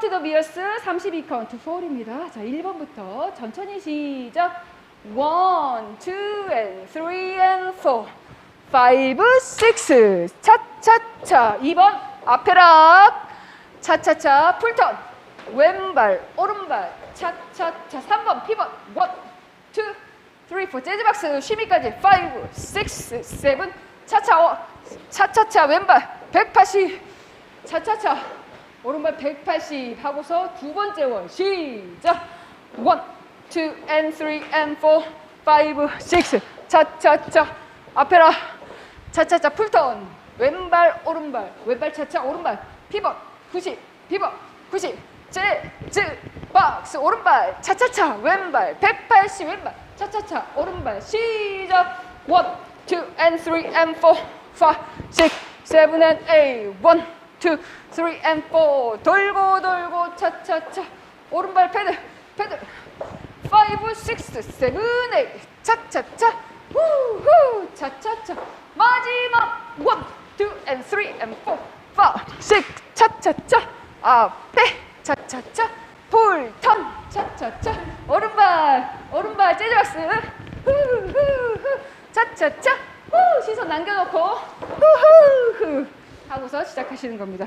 카운트 더 비어스 32 카운트 4입니다. 자, 1번부터 천천히 시작. 1, 2 and 3 and 4. 5, 6. 차차차. 2번 앞에락. 차차차 풀턴. 왼발, 오른발. 차차차. 3번 피벗. 1, 2, 3, 4. 재즈박스 쉬미까지. 5, 6, 7. 차차. 어, 차차차 왼발. 180. 차차차. 오른발 180 하고서 두 번째 원 시작. 1, 2 and 3 and 4, 5, 6. 차차차. 앞에라. 차차차 풀턴. 왼발 오른발. 왼발 차차 오른발. 피벗 90. 피벗 90. 재즈 박스 오른발 차차차 왼발 180 왼발 차차차 오른발 시작 1, 2 and 3 and 4 5, 6, 7 and 8 1, 2, 3 and 4 돌고 돌고 차차차. 오른발 패드 패드 5, 6, 7, 8 차차차. 후후. 차차차. 마지막 1, 2 and 3 and 4 5, 6 차차차. 앞에. 차차차. 풀턴. 차차차. 오른발. 오른발 재즈 박스 후후후. 차차차. 후 시선 남겨놓고. 후후후 하고서 시작하시는 겁니다.